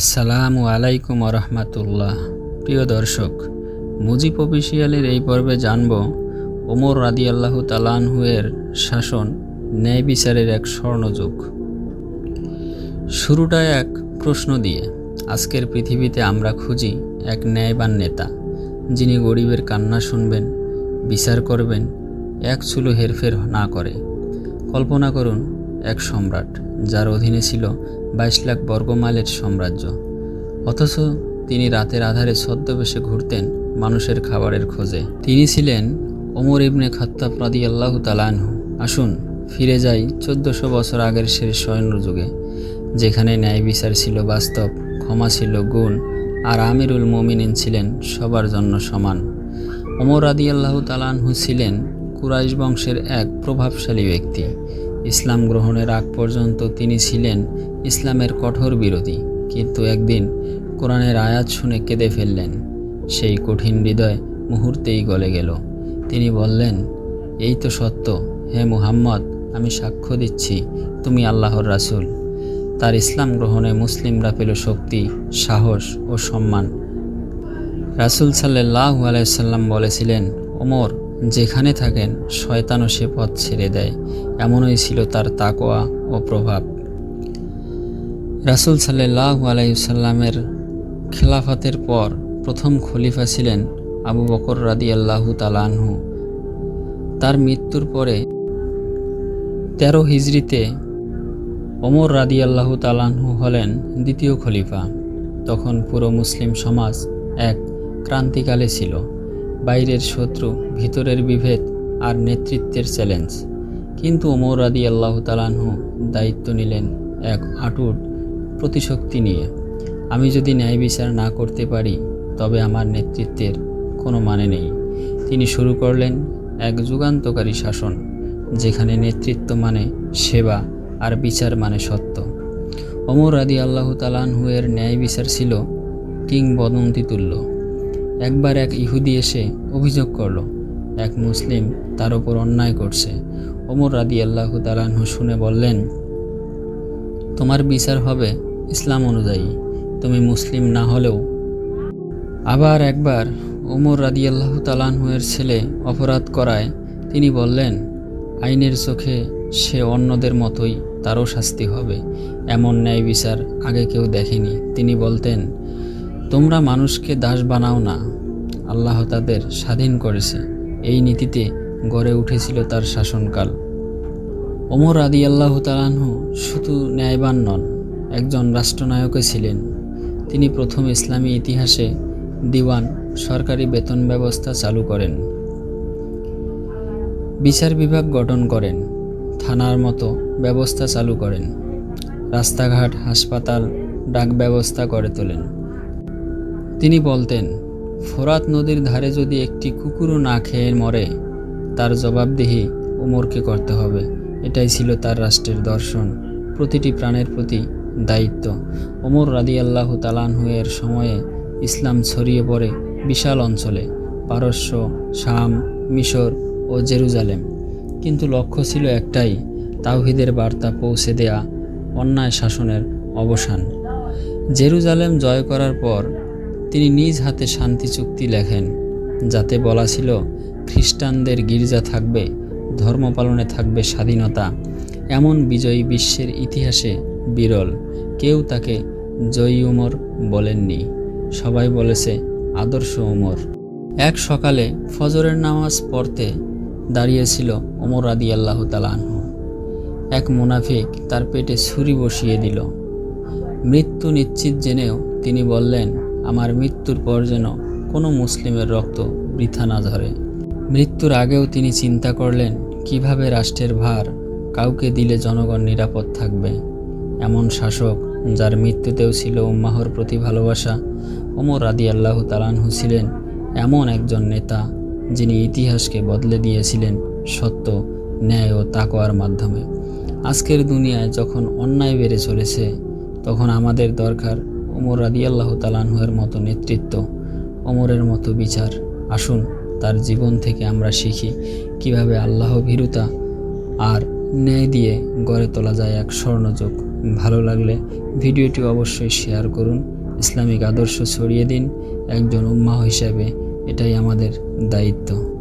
আসসালামু আলাইকুম রহমাতুল্লাহ প্রিয় দর্শক, মুজিব অফিসিয়ালের এই পর্বে জানব ওমর রাদি আল্লাহ তালানহুয়ের শাসন, ন্যায় বিচারের এক স্বর্ণযুগ। শুরুটা এক প্রশ্ন দিয়ে, আজকের পৃথিবীতে আমরা খুঁজি এক ন্যায়বান নেতা, যিনি গরিবের কান্না শুনবেন, বিচার করবেন, এক চুলো হেরফের না করে। কল্পনা করুন, এক সম্রাট যার অধীনে ছিল বাইশ লাখ বর্গমাইলের সাম্রাজ্য। অথচ তিনি রাতের আধারে ছদ্মবেশে ঘুরতেন মানুষের খাবারের খোঁজে। তিনি ছিলেন ওমর ইবনে খাত্তাব রাদি আল্লাহ তালানহু আসুন ফিরে যাই চোদ্দশো বছর আগের শেষ স্বর্ণ যুগে, যেখানে ন্যায় বিচার ছিল বাস্তব, ক্ষমা ছিল গুণ, আর আমিরুল মোমিনিন ছিলেন সবার জন্য সমান। ওমর রাদি আল্লাহ তালানহু ছিলেন কুরাইশ বংশের এক প্রভাবশালী ব্যক্তি। ইসলাম গ্রহণের আগ পর্যন্ত তিনি ছিলেন ইসলামের কঠোর বিরোধী। কিন্তু একদিন কোরআনের আয়াত শুনে কেঁদে ফেললেন। সেই কঠিন হৃদয় মুহূর্তেই গলে গেল। তিনি বললেন, এই তো সত্য। হে মুহাম্মদ, আমি সাক্ষ্য দিচ্ছি, তুমি আল্লাহর রাসূল। তার ইসলাম গ্রহণে মুসলিমরা পেল শক্তি, সাহস ও সম্মান। রাসূল সাল্লাহ আলাইসাল্লাম বলেছিলেন, ওমর যেখানে থাকেন, শয়তানও সে পথ ছেড়ে দেয়। এমনই ছিল তার তাকোয়া ও প্রভাব। রাসূল সাল্লাহ আলাইসাল্লামের খেলাফতের পর প্রথম খলিফা ছিলেন আবু বকর রাদি আল্লাহু তালানহু তার মৃত্যুর পরে তেরো হিজড়িতে ওমর রাদি আল্লাহু তালানহু হলেন দ্বিতীয় খলিফা। তখন পুরো মুসলিম সমাজ এক ক্রান্তিকালে ছিল। বাইরের শত্রু, ভিতরের বিভেদ আর নেতৃত্বের চ্যালেঞ্জ। কিন্তু ওমর রাদি আল্লাহ তালানহু দায়িত্ব নিলেন এক আটুট প্রতিশক্তি নিয়ে। আমি যদি ন্যায় বিচার না করতে পারি, তবে আমার নেতৃত্বের কোনো মানে নেই। তিনি শুরু করলেন এক যুগান্তকারী শাসন, যেখানে নেতৃত্ব মানে সেবা আর বিচার মানে সত্য। ওমর রাদি আল্লাহ তালানহুয়ের ন্যায় বিচার ছিল কিংবদন্তি তুল্য একবার এক ইহুদি এসে অভিযোগ করল, এক মুসলিম তার ওপর অন্যায় করছে। ওমর রাদি আল্লাহ তালানহু শুনে বললেন, তোমার বিচার হবে ইসলাম অনুযায়ী, তুমি মুসলিম না হলেও। আবার একবার ওমর রাদি আল্লাহ তালানহুয়ের ছেলে অপরাধ করায় তিনি বললেন, আইনের চোখে সে অন্যদের মতোই তারও শাস্তি হবে। এমন ন্যায় বিচার আগে কেউ দেখেনি। তিনি বলতেন তোমরা মানুষকে দাস বানাও না। আল্লাহ তাদের স্বাধীন করেছে। এই নীতিতে গড়ে উঠেছিল তার শাসনকাল। ওমর আদি আল্লাহ তালাহু শুধু ন্যায়বান নন, একজন রাষ্ট্রনায়কও ছিলেন। তিনি প্রথম ইসলামী ইতিহাসে দিওয়ান, সরকারি বেতন ব্যবস্থা চালু করেন। বিচার বিভাগ গঠন করেন, থানার মতো ব্যবস্থা চালু করেন। রাস্তাঘাট, হাসপাতাল, ডাক ব্যবস্থা করে তোলেন। তিনি বলতেন, ফোরাত নদীর ধারে যদি একটি কুকুরও না খেয়ে মরে, তার জবাবদিহি উমরকে করতে হবে। এটাই ছিল তার রাষ্ট্রের দর্শন। প্রতিটি প্রাণের প্রতি দায়িত্ব। ওমর রাদি আল্লাহ তালানহুয়ের সময়ে ইসলাম ছড়িয়ে পড়ে বিশাল অঞ্চলে, পারস্য, শাম, মিশর ও জেরুজালেম। কিন্তু লক্ষ্য ছিল একটাই, তাওহিদের বার্তা পৌঁছে দেয়া, অন্যায় শাসনের অবসান। জেরুজালেম জয় করার পর তিনি নিজ হাতে শান্তি চুক্তি লেখেন, যাতে বলা ছিল, খ্রিস্টানদের গির্জা থাকবে, ধর্ম পালনে থাকবে স্বাধীনতা। এমন বিজয়ী বিশ্বের ইতিহাসে বিরল। কেউ তাকে জয়ী উমর বলেননি। সবাই বলেছে, আদর্শ উমর। এক সকালে ফজরের নামাজ পড়তে দাঁড়িয়েছিল ওমর আদি আল্লাহ তালাহু এক মুনাফিক তার পেটে ছুরি বসিয়ে দিল। মৃত্যু নিশ্চিত জেনেও তিনি বললেন আমার মৃত্যুর পর যেন কোনো মুসলিমের রক্ত বৃথা না ধরে। মৃত্যুর আগেও তিনি চিন্তা করলেন, কীভাবে রাষ্ট্রের ভার কাউকে দিলে জনগণ নিরাপদ থাকবে? এমন শাসক যার মৃত্যুতেও ছিল উম্মাহর প্রতি ভালোবাসা, ওমর আদি আল্লাহ তালানহু ছিলেন এমন একজন নেতা যিনি ইতিহাসকে বদলে দিয়েছিলেন সত্য, ন্যায় ও তাকোয়ার মাধ্যমে। আজকের দুনিয়ায় যখন অন্যায় বেড়ে চলেছে, তখন আমাদের দরকার ওমর রাদিয়াল্লাহ তালানহুয়ের মতো নেতৃত্ব ওমরের মতো বিচার। আসুন, তার জীবন থেকে আমরা শিখি কীভাবে আল্লাহ ভীরুতা আর ন্যায় দিয়ে গড়ে তোলা যায় এক স্বর্ণযুগ। ভালো লাগলে ভিডিওটি অবশ্যই শেয়ার করুন, ইসলামিক আদর্শ ছড়িয়ে দিন, একজন উম্মাহ হিসাবে এটাই আমাদের দায়িত্ব।